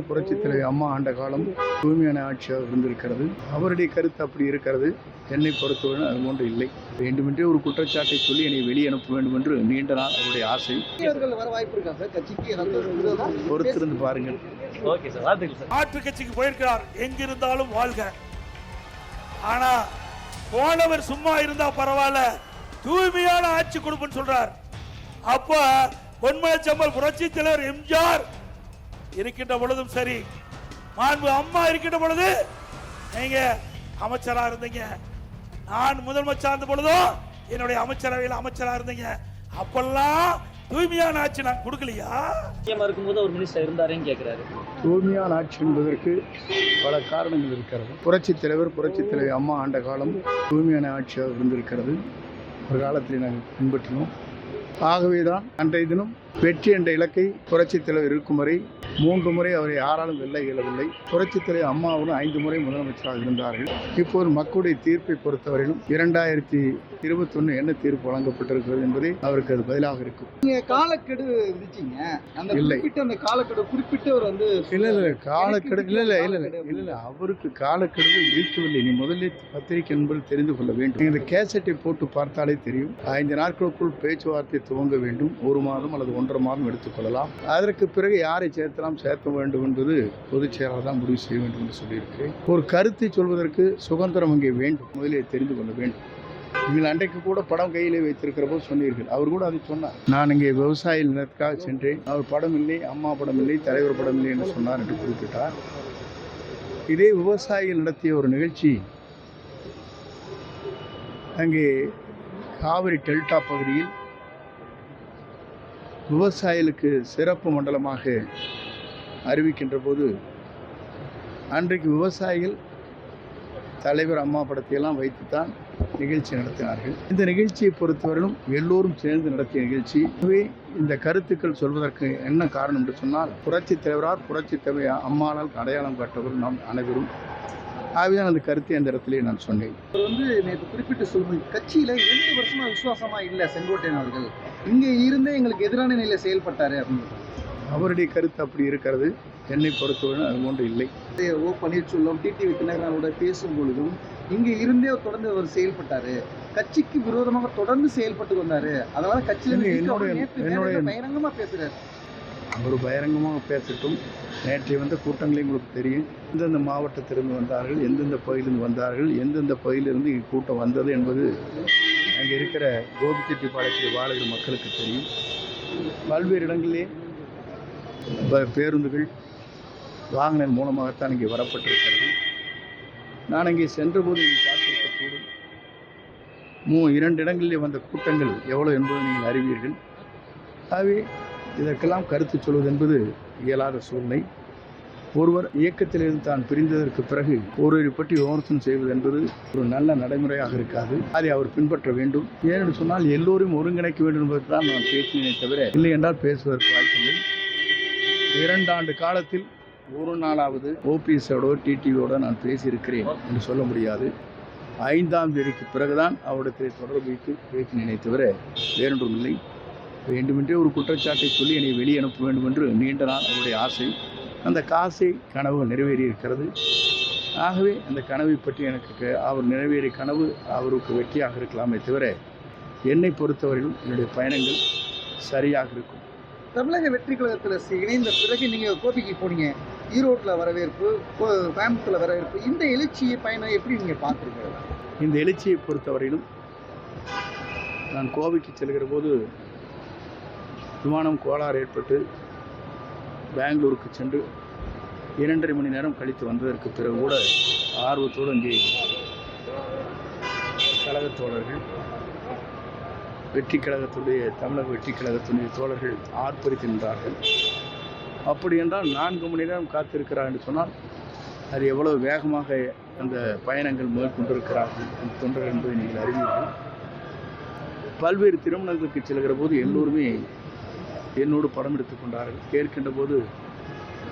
தலைவர் புரட்சித் தலைவர் அம்மா ஆண்ட காலம் தூய்மையான ஆட்சியாக இருந்திருக்கிறது. அவருடைய கருத்து அப்படி இருக்கிறது. என்னை பொறுத்தவரை அது போன்று இல்லை. வேண்டுமென்றே ஒரு குற்றச்சாட்டை சொல்லி என்னை வெளியே அனுப்ப வேண்டும் என்று நீண்ட நாள் அவருடைய ஆசை. இவர்கள் வர வாய்ப்பு இருக்கா சார்? கட்சிக்கு ஏதாவது ஒரு விரோதம் பொறுத்திருந்து பாருங்கள். ஓகே சார் வாழ்த்துக்கள் சார். மாற்று கட்சிக்கு போயிருக்கிறார். எங்கிருந்தாலும் வாழ்க. ஆனா போனவர் சும்மா இருந்தா பரவாயில்ல. தூய்மையான ஆட்சி கொடுப்புன்னு சொல்றார். அப்ப பொன்மனச்சம்பல் புரட்சி தலைவர் எம்ஜிஆர் இருக்கின்ற பொழுதும் சரி. மாண்பு அம்மா இருக்கின்ற பொழுது நீங்க அமைச்சரா இருந்தீங்க. நான் முதலமைச்சர் இருந்த பொழுதும் என்னுடைய அமைச்சரவையில் அமைச்சரா இருந்தீங்க. அப்பெல்லாம் தூய்மையான ஆட்சி நான் கொடுக்கலையா? இருக்கும்போது ஒரு மினிஸ்டர் இருந்தாருன்னு கேட்குறாரு தூய்மையான ஆட்சி என்பதற்கு பல காரணங்கள் இருக்கிறது. புரட்சித் தலைவர் புரட்சித் தலைவர் அம்மா ஆண்ட காலம் தூய்மையான ஆட்சியாக இருந்திருக்கிறது. ஒரு காலத்தில் நாங்கள் பின்பற்றினோம். ஆகவே தான் அன்றைய தினம் வெற்றி என்ற இலக்கை புரட்சித் தலைவர் இருக்கும் வரை மூன்று முறை அவரை யாராலும் வெல்ல இயலவில்லை. புரட்சித் தலைவர் அம்மாவும் ஐந்து முறை முதலமைச்சராக இருந்தார்கள். இப்போது மக்களுடைய தீர்ப்பை பொறுத்தவரையிலும் இரண்டாயிரத்தி இருபத்தொன்னு என்ன தீர்ப்பு வழங்கப்பட்டிருக்கிறது என்பதை அவருக்கு அது பதிலாக இருக்கும். நீங்க காலக்கெடு விதிச்சீங்க. அந்த இல்லை. குறிப்பிட்ட அந்த காலக்கெடு குறிப்பிட்டவர் வந்து இல்ல இல்ல காலக்கெடு இல்ல இல்ல இல்ல இல்ல இல்ல இல்ல. அவருக்கு காலக்கெடு விதிக்கவில்லை. நீ முதலில் பத்திரிகை என்பது தெரிந்து கொள்ள வேண்டும். இந்த கேசட்டை போட்டு பார்த்தாலே தெரியும். ஐந்து நாட்களுக்குள் பேச்சுவார்த்தை துவங்க வேண்டும். ஒரு மாதம் அல்லது ஒன்றரை மாதம் எடுத்துக்கொள்ளலாம் அதற்கு பிறகு யாரை சேர்த்தலாம் சேர்க்க வேண்டும் என்பது பொதுச் செயலாளர் தான் முடிவு செய்ய வேண்டும் என்று சொல்லியிருக்கிறேன். ஒரு கருத்தை சொல்வதற்கு சுதந்திரம் அங்கே வேண்டும். முதலில் தெரிந்து கொள்ள வேண்டும். நீங்கள் அன்றைக்கு கூட படம் கையிலே வைத்திருக்கிற போது சொன்னீர்கள். அவர் கூட அதை சொன்னார். நான் இங்கே விவசாய நிலத்துக்காக சென்றேன். அவர் படம் இல்லை அம்மா படம் இல்லை தலைவர் படம் இல்லை என்று சொன்னார் என்று குறிப்பிட்டார். இதே விவசாயிகள் நடத்திய ஒரு நிகழ்ச்சி அங்கே காவிரி டெல்டா பகுதியில் விவசாயிகளுக்கு சிறப்பு மண்டலமாக அறிவிக்கின்ற போது அன்றைக்கு விவசாயிகள் தலைவர் அம்மா படத்தையெல்லாம் வைத்துத்தான் நிகழ்ச்சி நடத்தினார்கள். இந்த நிகழ்ச்சியை பொறுத்தவரையிலும் எல்லோரும் சேர்ந்து நடத்திய நிகழ்ச்சி. இந்த கருத்துக்கள் சொல்வதற்கு என்ன காரணம் என்று சொன்னால் புரட்சி தலைவரால் புரட்சி தலைவர் அம்மானால் அடையாளம் காட்டவர் நாம் அனைவரும். ஆகவேதான் அந்த கருத்தை அந்த இடத்திலே நான் சொன்னேன். அவர் வந்து நேற்று குறிப்பிட்டு சொல்லும்போது கட்சியில் ரெண்டு வருஷமா விசுவாசமா இல்லை செங்கோட்டையன் அவர்கள். இங்கே இருந்தே எங்களுக்கு எதிரான நிலையில் செயல்பட்டார் அப்படின்னு. அவருடைய கருத்து அப்படி இருக்கிறது. என்னை பொறுத்தவரை அது போன்று இல்லை. ஓ பன்னீர்செல்வம் டிடிவி தினகரனோட பேசும் பொழுதும் இங்க இருந்தே தொடர்ந்து அவர் செயல்பட்டாரு. கட்சிக்கு விரோதமாக தொடர்ந்து செயல்பட்டு வந்தாரு. அதனால கட்சியில இல்லை, இருந்து என்னுடைய- அவர் நேத்து என்னுடைய- நேரடியா பகிரங்கமா பேசுறாரு. அவர் பகிரங்கமாக பேசட்டும். நேற்றைய வந்த கூட்டங்களே உங்களுக்கு தெரியும். எந்தெந்த மாவட்டத்திலிருந்து வந்தார்கள் எந்தெந்த பகுதியிலிருந்து வந்தார்கள் எந்தெந்த பகுதியிலிருந்து கூட்டம் வந்தது என்பது அங்கே இருக்கிற கோபிச்செட்டிப்பாளையத்தில் வாழுகிற மக்களுக்கு தெரியும். பல்வேறு இடங்களிலே பேருந்துகள் வாகனம் மூலமாகத்தான் இங்கே வரப்பட்டிருக்கிறது. நான் இங்கே சென்றபோது நீங்கள் பார்த்திருக்கக்கூடும் மூ இரண்டு இடங்களிலே வந்த கூட்டங்கள் எவ்வளோ என்பதை நீங்கள் அறிவீர்கள். ஆகவே இதற்கெல்லாம் கருத்து சொல்வது என்பது இயலாத சூழ்நிலை. ஒருவர் இயக்கத்திலிருந்து தான் பிரிந்ததற்கு பிறகு ஒருவரை பற்றி விமர்சனம் செய்வது என்பது ஒரு நல்ல நடைமுறையாக இருக்காது. அதை அவர் பின்பற்ற வேண்டும். ஏனென்று சொன்னால் எல்லோரையும் ஒருங்கிணைக்க வேண்டும் என்பது தான் நான் பேசினேனே தவிர இல்லை என்றால் பேசுவதற்கு வாய்ப்பில்லை. இரண்டாண்டு காலத்தில் ஒரு நாளாவது ஓபிஎஸோட டிடிவியோட நான் பேசியிருக்கிறேன் என்று சொல்ல முடியாது. ஐந்தாம் தேதிக்கு பிறகுதான் அவரிடத்தில் தொடர்பு வைத்து பேசினேனே தவிர வேறொன்றும் இல்லை. வேண்டுமென்றே ஒரு குற்றச்சாட்டை சொல்லி என்னை வெளியே அனுப்ப வேண்டும் என்று நீண்ட நாள் அவருடைய ஆசை. அந்த காசை கனவு நிறைவேறியிருக்கிறது. ஆகவே அந்த கனவை பற்றி எனக்கு க- அவர் நிறைவேறிய கனவு அவருக்கு வெற்றியாக இருக்கலாமே தவிர என்னை பொறுத்தவரையிலும் என்னுடைய பயணங்கள் சரியாக இருக்கும். தமிழக வெற்றி கழகத்தில் இணைந்த பிறகு நீங்கள் கோபிக்கு போனீங்க. ஈரோட்டில் வரவேற்பு கோ- வரவேற்பு. இந்த எழுச்சியை பயணம் எப்படி நீங்கள் பாத்துருக்கீங்க இந்த எழுச்சியை பொறுத்தவரையிலும் நான் கோவைக்கு செல்கிற போது விமானம் கோளாறு ஏற்பட்டு பெங்களூருக்கு சென்று இரண்டரை மணி நேரம் கழித்து வந்ததற்கு பிறகு கூட ஆர்வத்தோடு இங்கே கழகத் தோழர்கள் வெற்றி கழகத்துடைய தமிழக வெற்றி கழகத்துடைய தோழர்கள் ஆர்ப்பரித்து நின்றார்கள் அப்படி என்றால் நான்கு மணி நேரம் காத்திருக்கிறார் என்று சொன்னால் அது எவ்வளவு வேகமாக அந்த பயணங்கள் மேற்கொண்டிருக்கிறார்கள் தொண்டர்கள் என்பதை நீங்கள் அறிவீர்கள். பல்வேறு திருமணங்களுக்கு செல்கிற போது எல்லோருமே என்னோடு படம் எடுத்துக்கொண்டார்கள் கேட்கின்ற போது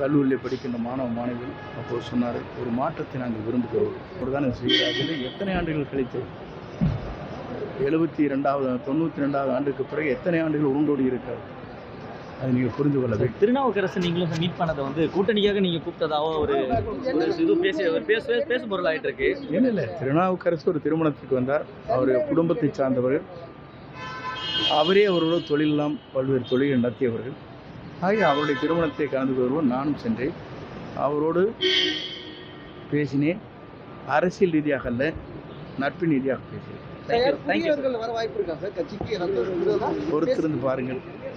கல்லூரியில் படிக்கின்ற மாணவ மாணவிகள் அப்போது சொன்னார் ஒரு மாற்றத்தை நாங்கள் விரும்புகிறோம். ஒரு செய்கிறார்கள். எத்தனை ஆண்டுகள் கழித்து எழுபத்தி ரெண்டாவது தொண்ணூற்றி ரெண்டாவது ஆண்டுக்கு பிறகு எத்தனை ஆண்டுகள் உருண்டோடி இருக்கிறது? அதை நீங்கள் புரிந்து கொள்ள வேண்டும். திருநாவுக்கரசு நீங்களும் மீட் பண்ணதை வந்து கூட்டணிக்காக நீங்க கூப்பிட்டதாவோ ஒரு இது பேசி பேச பேசும் பொருள் ஆயிட்டு இருக்கு இல்லை இல்லை. திருநாவுக்கரசு ஒரு திருமணத்திற்கு வந்தார். அவர் குடும்பத்தை சார்ந்தவர்கள். அவரே அவரோட தொழிலெல்லாம் பல்வேறு தொழில் நடத்தியவர்கள். ஆகிய அவருடைய திருமணத்தை கலந்து கொள்வோம். நானும் சென்றேன். அவரோடு பேசினேன். அரசியல் ரீதியாக அல்ல நட்பின் ரீதியாக பேசினேன். தேங்க்யூ தேங்க்யூ வர வாய்ப்பு இருக்கா சார் கட்சிக்கு பொறுத்திருந்து பாருங்கள்.